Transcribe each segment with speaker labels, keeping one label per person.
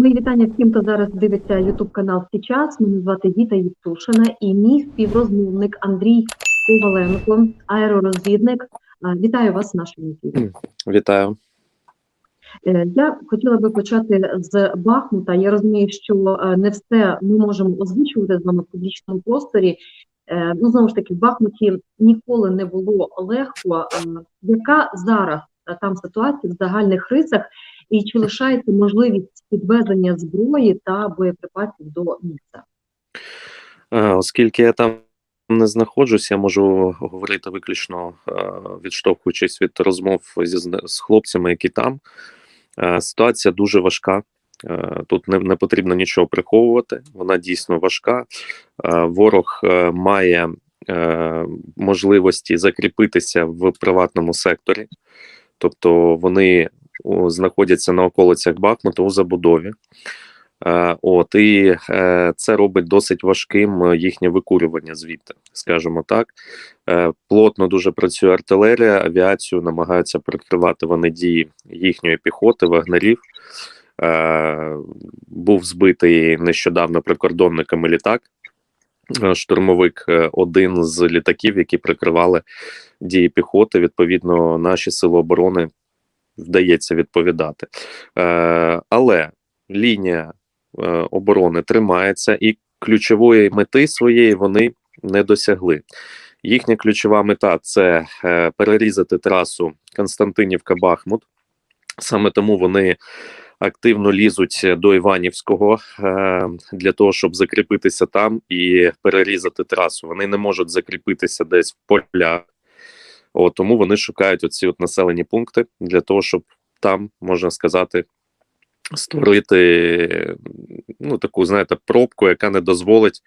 Speaker 1: Мої вітання всім, хто зараз дивиться Ютуб канал «Сейчас». Мене звати Віта Євтушина і мій співрозмовник Андрій Коваленко, аеророзвідник. Вітаю вас в нашому ефірі.
Speaker 2: Вітаю.
Speaker 1: Е, Я хотіла би почати з Бахмута. Я розумію, що е, не все ми можемо озвучувати з вами в публічному просторі. Е, Ну, знову ж таки, в Бахмуті ніколи не було легко. Яка зараз там ситуація в загальних рисах, і чи лишається можливість підвезення зброї та боєприпасів до місця?
Speaker 2: Е, Оскільки я там не знаходжусь, я можу говорити виключно е, відштовхуючись від розмов зі з хлопцями, які там. Е, Ситуація дуже важка. Тут не, не потрібно нічого приховувати. Вона дійсно важка. Ворог має можливості закріпитися в приватному секторі, тобто вони знаходяться на околицях Бахмута у забудові. Е, От і е, це робить досить важким е, їхнє викурювання звідти, скажімо так. Плотно дуже працює артилерія, авіацію намагаються прикривати вони дії їхньої піхоти, вагнерів. Був збитий нещодавно прикордонниками літак. Е, Штурмовик е, один з літаків, які прикривали дії піхоти. Відповідно, наші сили оборони вдається відповідати. Е, але лінія оборони тримається, і ключової мети своєї вони не досягли. Їхня ключова мета це перерізати трасу Константинівка-Бахмут. Саме тому вони активно лізуть до Іванівського е, для того, щоб закріпитися там і перерізати трасу. Вони не можуть закріпитися десь в полях. От, тому вони шукають оці от населені пункти для того, щоб там можна сказати створити ну таку, знаєте, пробку, яка не дозволить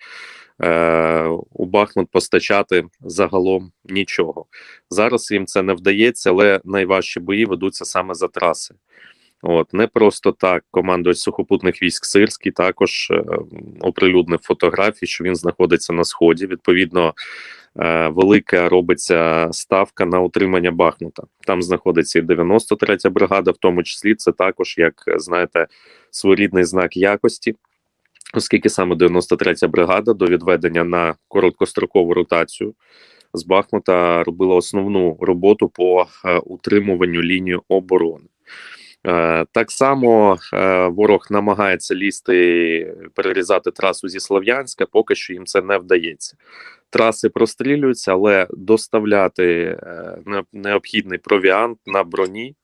Speaker 2: е, у Бахмут постачати загалом нічого. Зараз їм це не вдається, але найважчі бої ведуться саме за траси. От не просто так командувач сухопутних військ Сирський також е, оприлюднив фотографії, що він знаходиться на сході. Відповідно, е, велика робиться ставка на утримання Бахмута. Там знаходиться і 93-я бригада, в тому числі це також, як знаєте, своєрідний знак якості. Оскільки саме 93-я бригада до відведення на короткострокову ротацію з Бахмута робила основну роботу по е, утримуванню лінії оборони. Е, Так само е, ворог намагається лізти, перерізати трасу зі Слов'янська, поки що їм це не вдається. Траси прострілюються, але доставляти е, необхідний провіант на броні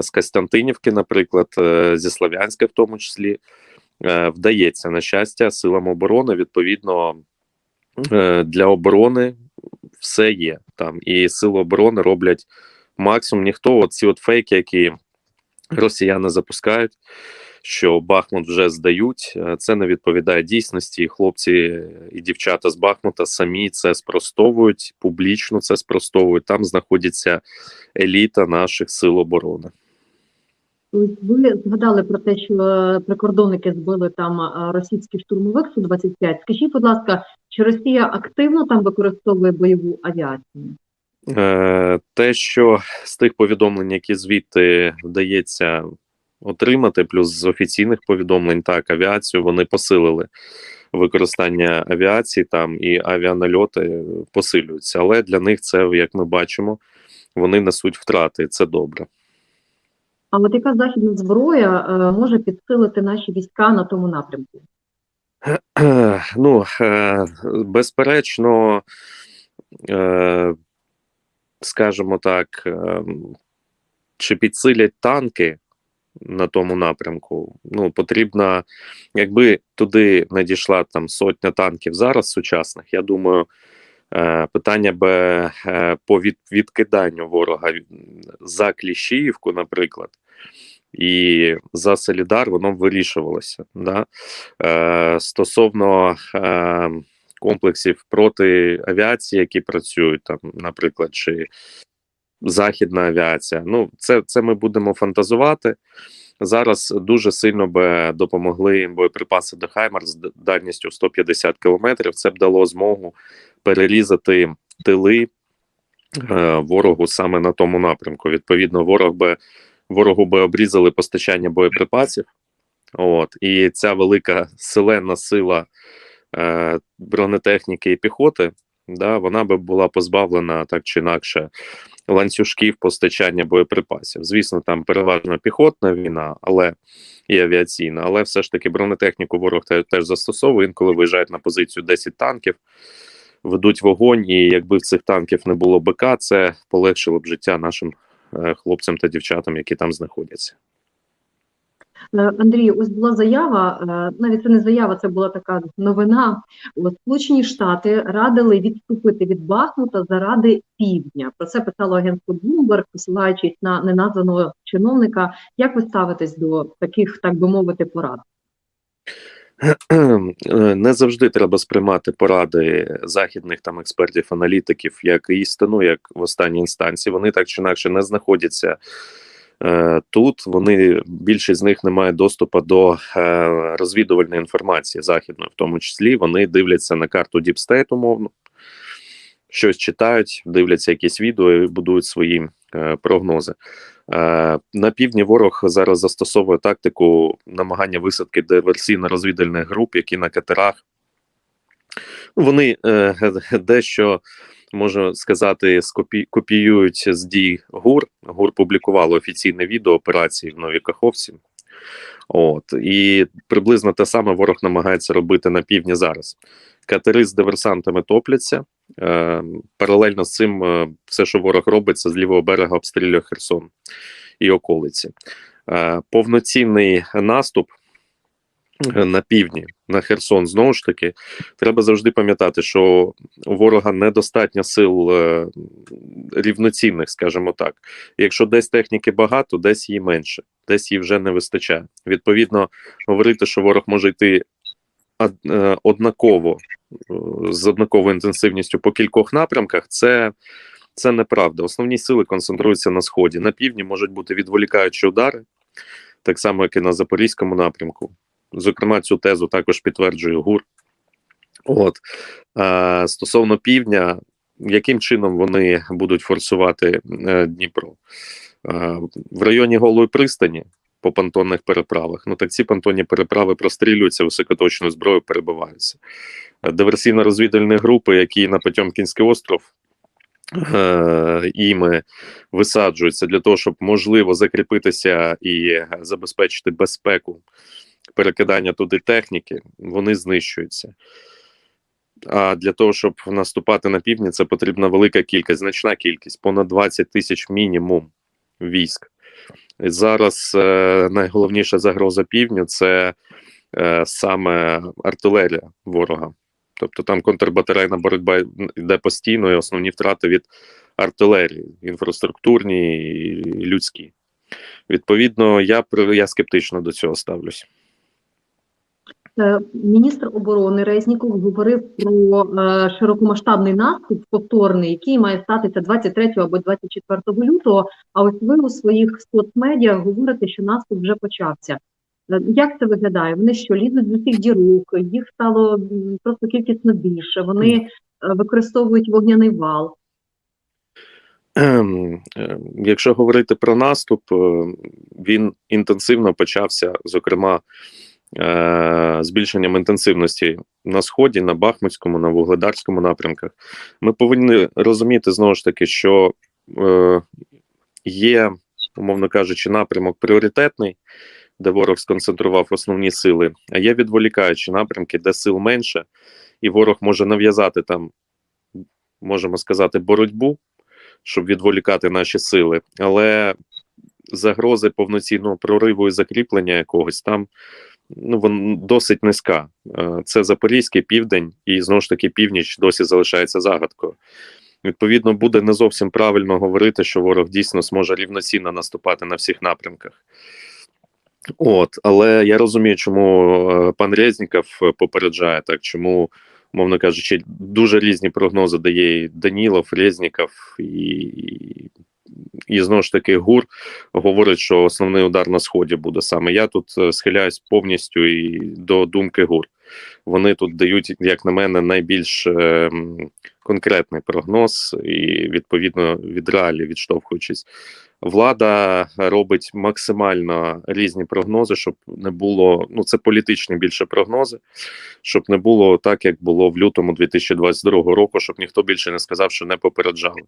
Speaker 2: з Костянтинівки, наприклад, зі Слов'янська, в тому числі, вдається на щастя силам оборони. Відповідно для оборони все є там, і сили оборони роблять максимум. Ніхто оці от фейки, які росіяни запускають, що Бахмут вже здають. е, Це не відповідає дійсності. Хлопці і дівчата з Бахмута самі це спростовують, публічно це спростовують. Там знаходиться еліта наших сил оборони.
Speaker 1: Ви згадали про те, що е, прикордонники збили там е, російський штурмовик Су-25. Скажіть, будь ласка, чи Росія активно там використовує бойову авіацію?
Speaker 2: Е, Те, що з тих повідомлень, які звідти вдається отримати, плюс з офіційних повідомлень, так, авіацію вони посилили використання авіації там і авіанальоти посилюються. Але для них це, як ми бачимо, вони несуть втрати. Це добре.
Speaker 1: А от яка західна зброя е, може підсилити наші війська на тому напрямку?
Speaker 2: Ну, е, безперечно, скажімо так, е, чи підсилять танки на тому напрямку? Ну, потрібно, якби туди надійшла там сотня танків зараз сучасних, я думаю, е, питання би е, по від, відкиданню ворога за Кліщіївку, наприклад. І за Солідар воно вирішувалося. Да? Е, стосовно е, комплексів проти авіації, які працюють там, наприклад, чи західна авіація. Ну, це, це ми будемо фантазувати. Зараз дуже сильно би допомогли боєприпаси до Хаймар з дальністю 150 кілометрів. Це б дало змогу перерізати тили е, ворогу саме на тому напрямку. Відповідно, ворог би ворогу би обрізали постачання боєприпасів От і ця велика селена сила бронетехніки і піхоти, да, вона би була позбавлена так чи інакше ланцюжків постачання боєприпасів. Звісно, там переважно піхотна війна, але і авіаційна, але все ж таки бронетехніку ворог теж застосовує. Інколи виїжджають на позицію 10 танків, ведуть вогонь, і якби в цих танків не було БК, це полегшило б життя нашим е, хлопцям та дівчатам, які там знаходяться.
Speaker 1: Е, Андрій, ось була заява, е, навіть це не заява, це була така новина. Сполучені Штати радили відступити від Бахмута заради півдня. Про це писало агентство Bloomberg, посилаючись на неназваного чиновника. Як ви ставитесь до таких, так би мовити, порад?
Speaker 2: Не завжди треба сприймати поради західних там експертів, аналітиків як істину, як в останній інстанції. Вони так чи інакше не знаходяться тут. Вони більшість з них не мають доступу до е, розвідувальної інформації західної, в тому числі вони дивляться на карту State, умовно, щось читають, дивляться якісь відео і будують свої е, прогнози. Е, На півдні ворог зараз застосовує тактику намагання висадки диверсійно-розвідувальних груп, які на катерах. Ну, Вони е, дещо можу сказати, скопі... копіюють з дій ГУР. ГУР публікувало офіційне відео операції в Новій Каховці. От і приблизно те саме ворог намагається робити на півдні зараз. Катери з диверсантами топляться. Е, паралельно з цим, е, все, що ворог робить, це з лівого берега обстрілює Херсон і околиці. Е, повноцінний наступ на півдні, на Херсон, знову ж таки, треба завжди пам'ятати, що у ворога недостатньо сил е, рівноцінних, скажімо так. Якщо десь техніки багато, десь її менше, десь її вже не вистачає. Відповідно, говорити, що ворог може йти е, однаково е, з однаковою інтенсивністю по кількох напрямках, це, це неправда. Основні сили концентруються на сході. На півдні можуть бути відволікаючі удари, так само, як і на запорізькому напрямку. Зокрема, цю тезу також підтверджує ГУР. От е, стосовно півдня, яким чином вони будуть форсувати е, Дніпро? Е, в районі Голої пристані по понтонних переправах. Ну так ці понтонні переправи прострілюються, високоточну зброю перебиваються. Диверсійно-розвідувальні групи, які на Потьомкінський остров е, іми висаджуються для того, щоб можливо закріпитися і забезпечити безпеку перекидання туди техніки, вони знищуються. А для того, щоб наступати на півдні, це потрібна велика кількість, значна кількість, понад 20 тисяч мінімум військ. І зараз е, найголовніша загроза півдню це е, саме артилерія ворога. Тобто там контрбатарейна боротьба йде постійно, і основні втрати від артилерії, інфраструктурні і людські. Відповідно, я я скептично до цього ставлюсь.
Speaker 1: Е, Міністр оборони Резніков говорив про е, широкомасштабний наступ повторний, який має статися 23 або 24 лютого. А ось ви у своїх соцмедіа говорите, що наступ вже почався. Е, Як це виглядає? Вони що лізуть з усіх дірок, їх стало просто кількісно більше. Вони використовують вогняний вал.
Speaker 2: Ем, Якщо говорити про наступ, він інтенсивно почався, зокрема, збільшенням інтенсивності на сході, на Бахмутському, на Вугледарському напрямках. Ми повинні розуміти знову ж таки, що е, є, умовно кажучи, напрямок пріоритетний, де ворог сконцентрував основні сили, а є відволікаючі напрямки, де сил менше, і ворог може нав'язати там, можемо сказати, боротьбу щоб відволікати наші сили, але загрози повноцінного прориву і закріплення якогось там ну вон досить низька. Е, Це Запорізький південь, і знову ж таки північ досі залишається загадкою. Відповідно, буде не зовсім правильно говорити, що ворог дійсно зможе рівноцінно наступати на всіх напрямках. От, але я розумію, чому е, пан Резніков попереджає так, чому мовно кажучи, дуже різні прогнози дає Данілов, Резніков і, і, знову ж таки ГУР говорить, що основний удар на сході буде саме. Я тут е, схиляюсь повністю і до думки ГУР. Вони тут дають, як на мене, найбільш е, конкретний прогноз і відповідно від реалій відштовхуючись. Влада робить максимально різні прогнози, щоб не було. Ну це політичні більше прогнози, щоб не було так, як було в лютому 2022 року, щоб ніхто більше не сказав, що не попереджали.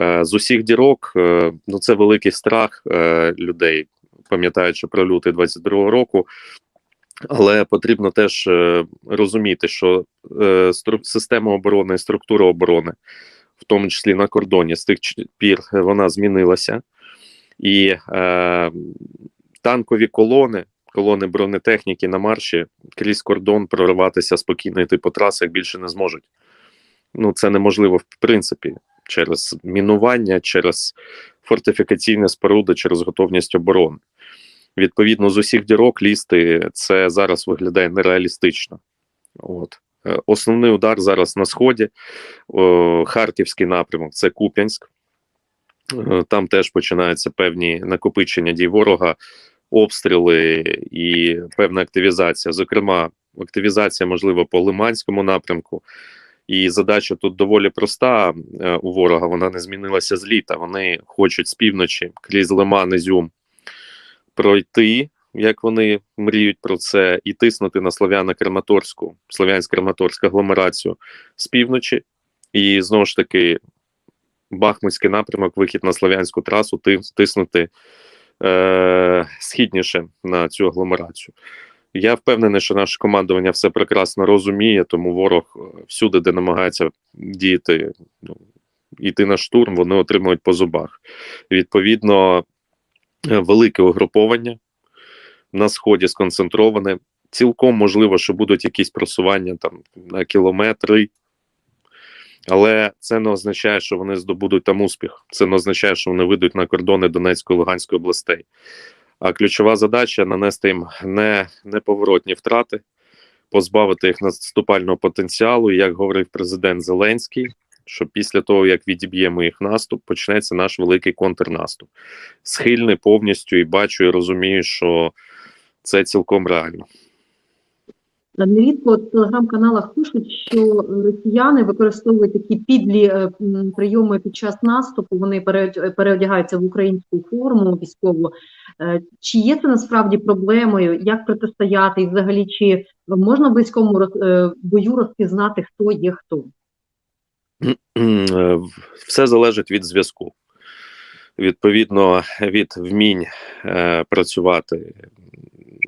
Speaker 2: Е, з усіх дірок, е, ну це великий страх е, людей, пам'ятаючи про лютий 22 року. Але потрібно теж розуміти, що система оборони і структура оборони, в тому числі на кордоні, з тих пір вона змінилася, і е, танкові колони, колони бронетехніки на марші крізь кордон прориватися спокійно йти по трасах більше не зможуть. Ну це неможливо в принципі через мінування, через фортифікаційні споруди, через готовність оборони. Відповідно, з усіх дірок лізти це зараз виглядає нереалістично. От. Е, Основний удар зараз на сході, Харківський напрямок це Куп'янськ. Е, Там теж починаються певні накопичення дій ворога, обстріли і певна активізація. Зокрема, активізація можливо по Лиманському напрямку. І задача тут доволі проста е, у ворога. Вона не змінилася з літа. Вони хочуть з півночі крізь Лиман Ізюм пройти, як вони мріють про це, і тиснути на Слов'яно-Краматорську, Слов'янськ-Краматорську агломерацію з півночі. І знову ж таки, Бахмутський напрямок, вихід на Слов'янську трасу, тиснути е- східніше на цю агломерацію. Я впевнений, що наше командування все прекрасно розуміє, тому ворог е, всюди, де намагається діяти, ну, йти на штурм, вони отримують по зубах. Відповідно, е, велике угруповання на сході сконцентроване. Цілком можливо, що будуть якісь просування там на кілометри, але це не означає, що вони здобудуть там успіх. Це не означає, що вони вийдуть на кордони Донецької і Луганської областей. А ключова задача нанести їм не, неповоротні втрати, позбавити їх наступального потенціалу. Як говорив президент Зеленський, що після того, як відіб'ємо їх наступ, почнеться наш великий контрнаступ. Схильний повністю і бачу, і розумію, що це цілком реально.
Speaker 1: Нерідко в телеграм-каналах пишуть, що росіяни використовують такі підлі е, прийоми під час наступу. Вони переодягаються в українську форму військову. Е, Чи є це насправді проблемою? Як протистояти? І взагалі, чи можна в близькому е, бою розпізнати, хто є хто?
Speaker 2: Е, Все залежить від зв'язку. Відповідно, від вмінь е, працювати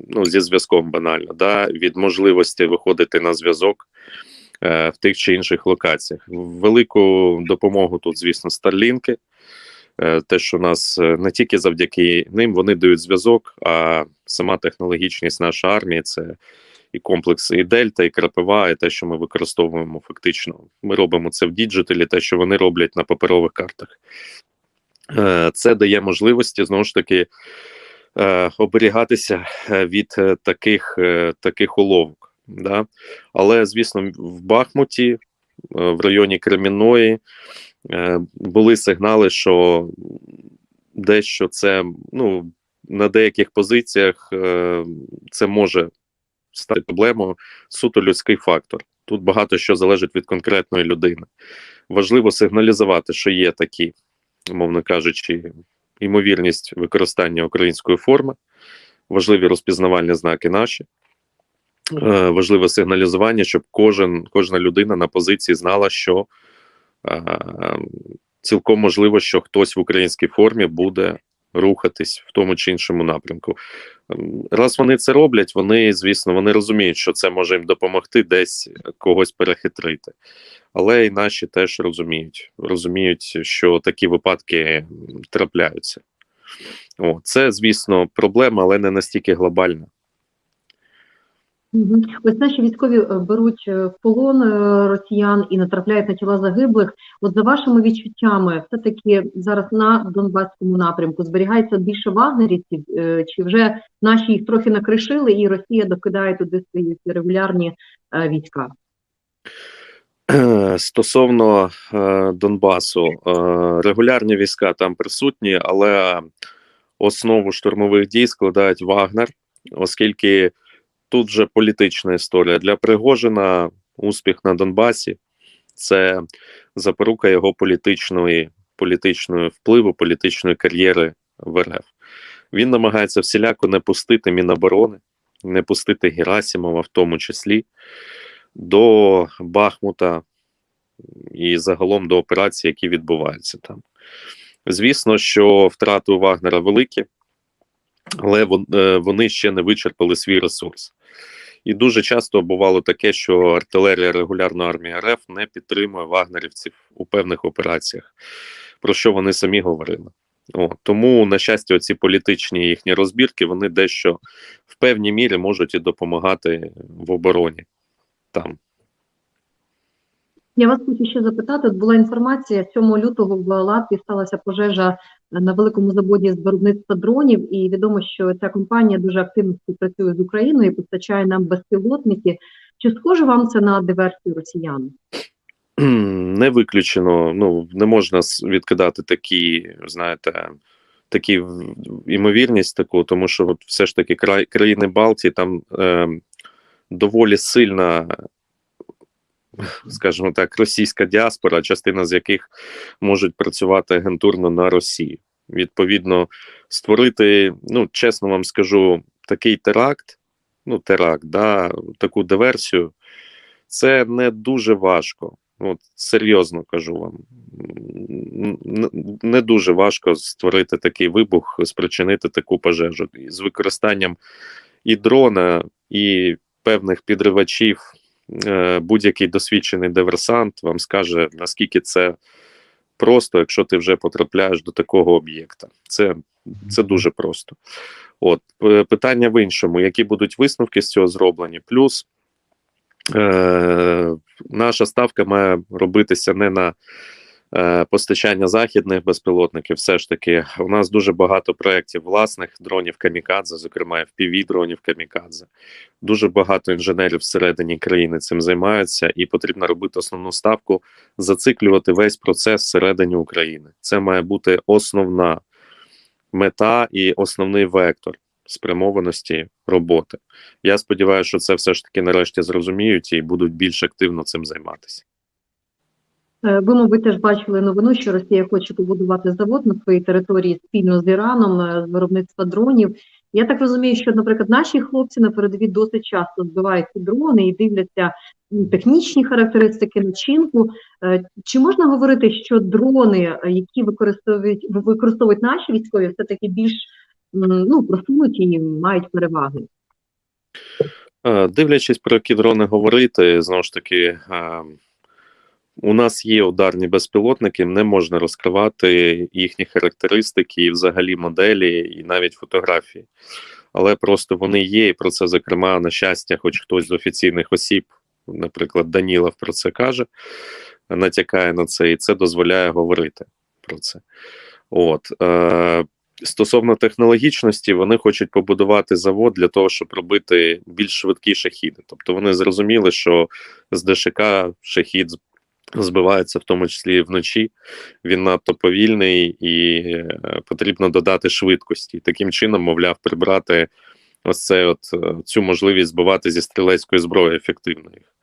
Speaker 2: ну, зі зв'язком банально, да, від можливості виходити на зв'язок е, в тих чи інших локаціях. Велику допомогу тут, звісно, старлінки. Е, те, що нас е, не тільки завдяки ним вони дають зв'язок, а сама технологічність нашої армії це і комплекси, і Дельта, і Крапива, і те, що ми використовуємо фактично. Ми робимо це в діджиталі, те, що вони роблять на паперових картах. Е, Це дає можливості знову ж таки оберігатися е, від е, таких, е, таких уловок. Да? Але, звісно, в Бахмуті, е, в районі Кремінної, е, були сигнали, що дещо це ну, на деяких позиціях е, це може стати проблемою суто людський фактор. Тут багато що залежить від конкретної людини. Важливо сигналізувати, що є такі, мовно кажучи, ймовірність використання української форми, важливі розпізнавальні знаки наші. Е, Важливе сигналізування, щоб кожен, кожна людина на позиції знала, що е, цілком можливо, що хтось в українській формі буде рухатись в тому чи іншому напрямку. Ем, Раз вони це роблять, вони, звісно, вони розуміють, що це може їм допомогти десь когось перехитрити. Але і наші теж розуміють, розуміють, що такі випадки трапляються. О, це, звісно, проблема, але не настільки глобальна.
Speaker 1: Мгм. Ось наші військові е, беруть е, в полон е, росіян і натрапляють на тіла загиблих. От за вашими відчуттями, все-таки зараз на Донбаському напрямку зберігається більше вагнерівців, чи вже наші їх трохи накришили, і Росія докидає туди свої регулярні війська?
Speaker 2: Стосовно Донбасу, регулярні війська там присутні, але основу штурмових дій складають Вагнер, оскільки тут же політична історія для Пригожина успіх на Донбасі це запорука його політичної, політичної впливу, політичної кар'єри в РФ. Він намагається всіляко не пустити Міноборони, не пустити Герасимова, в тому числі, до Бахмута і загалом до операцій, які відбуваються там. Звісно, що втрати у Вагнера великі, але е, вони ще не вичерпали свій ресурс. І дуже часто бувало таке, що артилерія регулярної армії РФ не підтримує вагнерівців у певних операціях, про що вони самі говорили. О, тому, на щастя, оці політичні їхні розбірки вони дещо в певній мірі можуть і допомагати в обороні там.
Speaker 1: Я вас хочу ще запитати. От була інформація 7 лютого в Латвії сталася пожежа на великому заводі з виробництва дронів, і відомо, що ця компанія дуже активно співпрацює з Україною і постачає нам безпілотники. Чи схоже вам це на диверсію росіян?
Speaker 2: Не виключено, ну не можна відкидати такі, знаєте, такі імовірність таку, тому що от все ж таки країни Балтії там е, доволі сильна, скажімо так, російська діаспора, частина з яких можуть працювати агентурно на Росію. Відповідно, створити, ну чесно вам скажу, такий теракт, ну теракт, да, таку диверсію, це не дуже важко. От серйозно кажу вам, не дуже важко створити такий вибух, спричинити таку пожежу з використанням і дрона, і певних підривачів. Е, Будь-який досвідчений диверсант вам скаже, наскільки це просто, якщо ти вже потрапляєш до такого об'єкта. Це, це дуже просто. От питання в іншому: які будуть висновки з цього зроблені? Плюс е, наша ставка має робитися не на е, постачання західних безпілотників. Все ж таки, у нас дуже багато проєктів власних дронів камікадзе, зокрема fpv дронів камікадзе. Дуже багато інженерів всередині країни цим займаються, і потрібно робити основну ставку, зациклювати весь процес всередині України. Це має бути основна мета і основний вектор спрямованості роботи. Я сподіваюся, що це все ж таки нарешті зрозуміють і будуть більш активно цим займатися.
Speaker 1: Е, Ви, мабуть, теж бачили новину, що Росія хоче побудувати завод на своїй території спільно з Іраном е, з виробництва дронів. Я так розумію, що, наприклад, наші хлопці на передовій досить часто збивають ці дрони і дивляться технічні характеристики начинку. Е, Чи можна говорити, що дрони, які використовують використовують наші військові, все таки більш ну просунуті і мають переваги?
Speaker 2: Дивлячись про які дрони говорити, знову ж таки, е, у нас є ударні безпілотники, не можна розкривати їхні характеристики, і взагалі моделі, і навіть фотографії. Але просто вони є, і про це, зокрема, на щастя, хоч хтось з офіційних осіб, наприклад, Данілов про це каже, натякає на це, і це дозволяє говорити про це. От. Е, Стосовно технологічності, вони хочуть побудувати завод для того, щоб робити більш швидкі шахіди. Тобто вони зрозуміли, що з ДШК шахід збивається в тому числі вночі. Він надто повільний і е, потрібно додати швидкості. Таким чином, мовляв, прибрати ось це от, е, цю можливість збивати зі стрілецької зброї ефективно їх.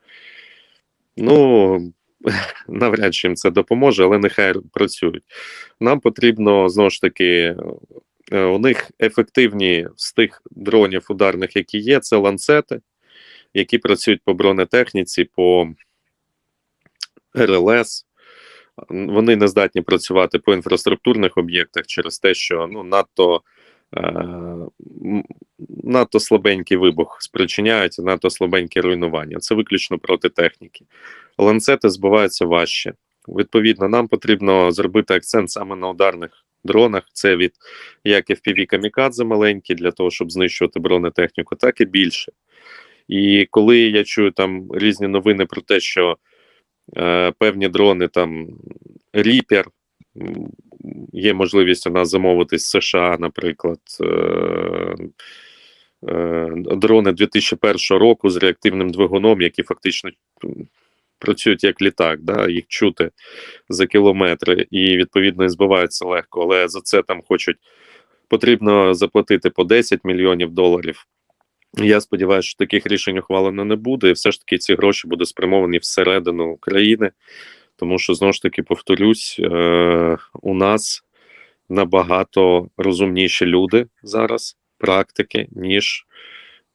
Speaker 2: Ну, навряд чи їм це допоможе, але нехай працюють. Нам потрібно знову ж таки. е, У них ефективні з тих дронів ударних, які є, це ланцети, які працюють по бронетехніці, по РЛС. Вони не здатні працювати по інфраструктурних об'єктах через те, що ну, надто, е, надто слабенький вибух спричиняють, надто слабеньке руйнування. Це виключно проти техніки. Ланцети збиваються важче. Відповідно, нам потрібно зробити акцент саме на ударних дронах. Це від як FPV камікадзе маленькі для того, щоб знищувати бронетехніку, так і більше. І коли я чую там різні новини про те, що певні дрони там Reaper, є можливість у нас замовити з США, наприклад. Е, е, дрони 2001 року з реактивним двигуном, які фактично працюють як літак, да, їх чути за кілометри, і відповідно збиваються легко. Але за це там хочуть потрібно заплатити по 10 мільйонів доларів. Я сподіваюся, що таких рішень ухвалено не буде, і все ж таки ці гроші будуть спрямовані всередину країни, тому що знову ж таки повторюсь, е, у нас набагато розумніші люди зараз, практики, ніж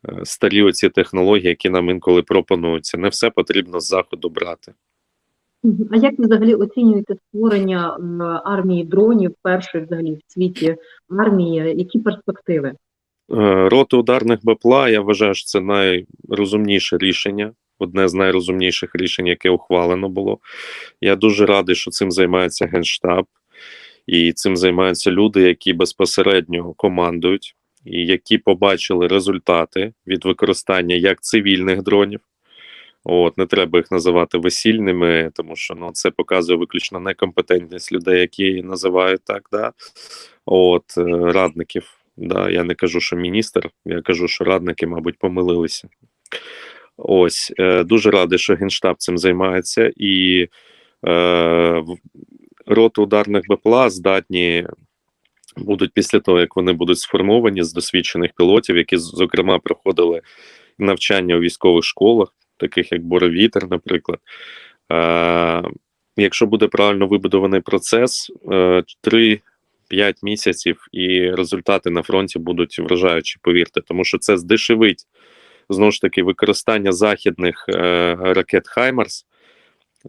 Speaker 2: е, старі оці технології, які нам інколи пропонуються. Не все потрібно з заходу брати.
Speaker 1: А як ви взагалі оцінюєте створення армії дронів, першої взагалі в світі армії? Які перспективи?
Speaker 2: Е, Роти ударних БПЛА, я вважаю, що це найрозумніше рішення, одне з найрозумніших рішень, яке ухвалено було. Я дуже радий, що цим займається Генштаб, і цим займаються люди, які безпосередньо командують, і які побачили результати від використання як цивільних дронів. От, не треба їх називати весільними, тому що ну, це показує виключно некомпетентність людей, які називають так, да? От, е, радників. Да, я не кажу, що міністр, я кажу, що радники, мабуть, помилилися. Ось е, дуже радий, що Генштаб цим займається, і е, роти ударних БПЛА здатні будуть після того, як вони будуть сформовані з досвідчених пілотів, які, зокрема, проходили навчання у військових школах, таких як Боровітер, наприклад. Е, якщо буде правильно вибудований процес, е, 3-5 місяців і результати на фронті будуть вражаючі, повірте, тому що це здешевить знову ж таки використання західних е, ракет Хаймарс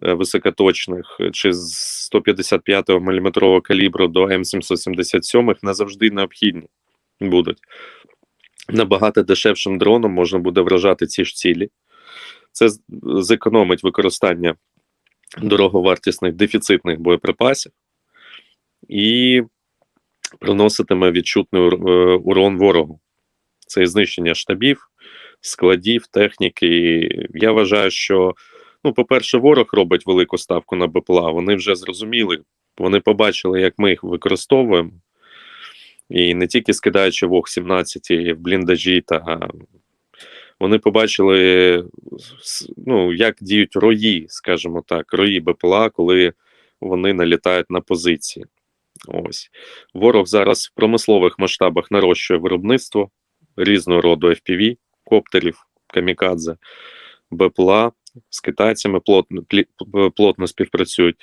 Speaker 2: е, високоточних чи з 155 мм калібру до М777 не завжди необхідні будуть. Набагато дешевшим дроном можна буде вражати ці ж цілі. Це зекономить використання дороговартісних дефіцитних боєприпасів і приноситиме відчутний е, урон ворогу. Це і знищення штабів, складів, техніки. І Я вважаю, що, ну, по-перше, ворог робить велику ставку на БПЛА. Вони вже зрозуміли, вони побачили, як ми їх використовуємо. І не тільки скидаючи Вог 17 в бліндажі, та вони побачили, ну, як діють рої, скажімо так, рої БПЛА, коли вони налітають на позиції. Ось ворог зараз в промислових масштабах нарощує виробництво різного роду FPV, коптерів, камікадзе, БПЛА з китайцями плотно, плотно співпрацюють.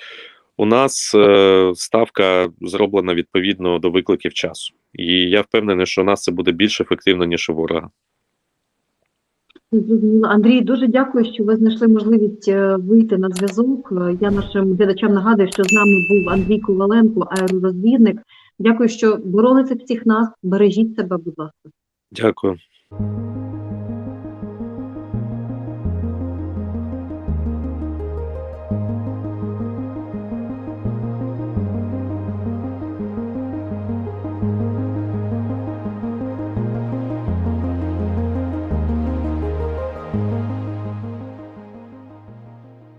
Speaker 2: У нас е, ставка зроблена відповідно до викликів часу. І я впевнений, що у нас це буде більш ефективно, ніж у ворога.
Speaker 1: Зрозуміло. Андрій, дуже дякую, що ви знайшли можливість е, вийти на зв'язок. Я нашим глядачам нагадую, що з нами був Андрій Коваленко, аеророзвідник. Дякую, що боролися всіх нас. Бережіть себе, будь ласка.
Speaker 2: Дякую.